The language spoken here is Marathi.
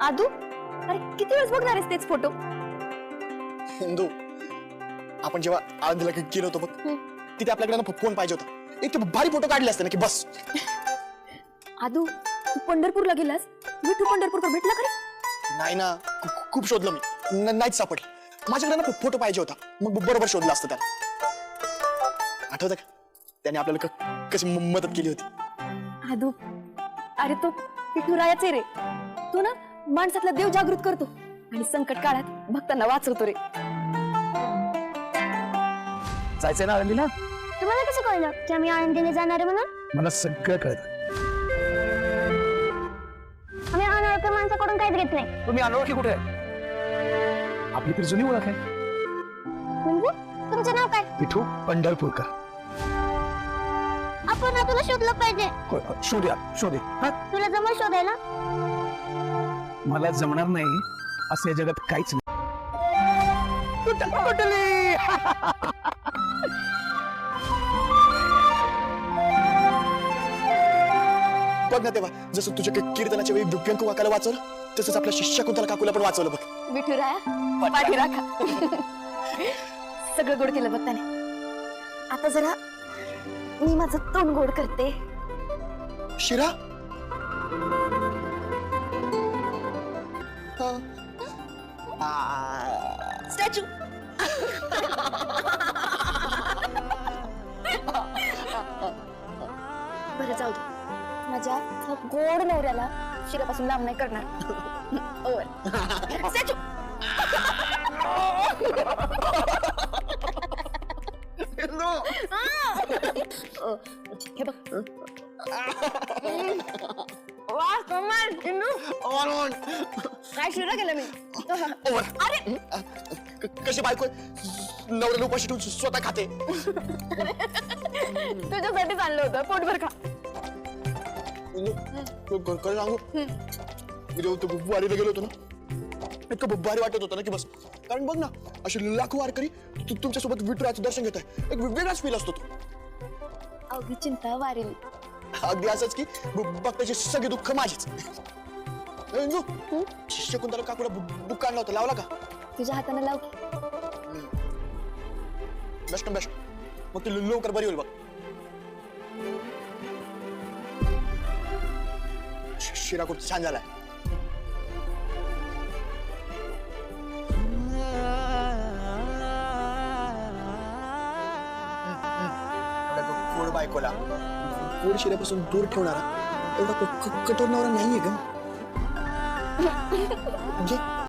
आदू अरे किती वेळेस बघणार आहेस तेच फोटो? हिंदू आपण जेव्हा आळंदीला गे- गेलो होतो बघ तिथे आपल्याकडे ना फोन पाहिजे होता. एक भारी फोटो काढले असते ना की बस. आदू तू पंढरपूरला गेलास? विठू पंढरपूरकर भेटला खरे? नाही ना खू- खू- खूप शोधलं मी. न- नाहीच सापडलं. माझ्याकडे ना फोटो पाहिजे होता. मग बरोबर शोधलं असतं त्याला. आठवतं का? त्याने आपल्याला क- कशी म- मदत केली होती. आदू अरे तो विठुरायाचे रे. तो ना माणसातला देव जागृत करतो आणि संकट काळात भक्तांना वाचवतो रे. जायचंय ना आळंदीला? तुम्हाला कसं कळलं की आम्ही आनंदीने जाणार आहे म्हणून? मला सगळं कळतं आम्ही अनोळखी माणसाकडून काहीच घेत नाही. तुम्ही अनोळखी कुठे आहे? आपली तर जुनी ओळख आहे. म्हणजे? तुमचं नाव काय? विठू पंढरपूरकर. आपण ना तुला शोधलं पाहिजे. होय, होय, शोधूया शोधे हा? तुला जमल शोधायला? मला जमणार नाही असं या जगात काहीच नाही? बघ ना तेव्हा जसं तुझ्या की- कीर्तनाच्या वेळी व्यंकू काकाला वाचवलं तसंच आपल्या शिष्या कुंतला काकूला पण वाचवलं बघ. विठुराया पाठी राखा. सगळं गोड केलं भक्ताने आता जरा मी माझं तोंड गोड करते. शिरा? स्टॅच्यू बरं जाऊ दे माझ्या गोड नवऱ्याला शिरापासून लांब नाही करणार हे बघ वा कमाल चिन्नू काय शिरा केलं मी अरे कशी बायको नवऱ्याला उपाशी ठेवून स्वतः खाते. तुझ्यासाठीच आणलं होतं. पोटभर खा. खरं सांगू? मी जेव्हा तो वारीला गेलो होतो ना. इतकं भारी वाटत होतं ना की बस. कारण बघ ना लाखो वारकरी तु- तुमच्यासोबत विठुराचं दर्शन घेत आहे. एक वेगळाच फील असतो तो. अवघी चिंता वारेली. अगदी असंच की बघताची सगळी दुःख माझीच. ए, इंदू, शकुंतला काकूला बुक आणला होता. लावला का? तुझ्या हाताने लाव. Best best. मग ती लवकर बरी होईल बघ. शिरा खूप छान झालाय. गोड बायकोला. गोड शिऱ्यापासून दूर ठेवणारा एवढा कठोर नवरा नाहीये ग. म्हणजे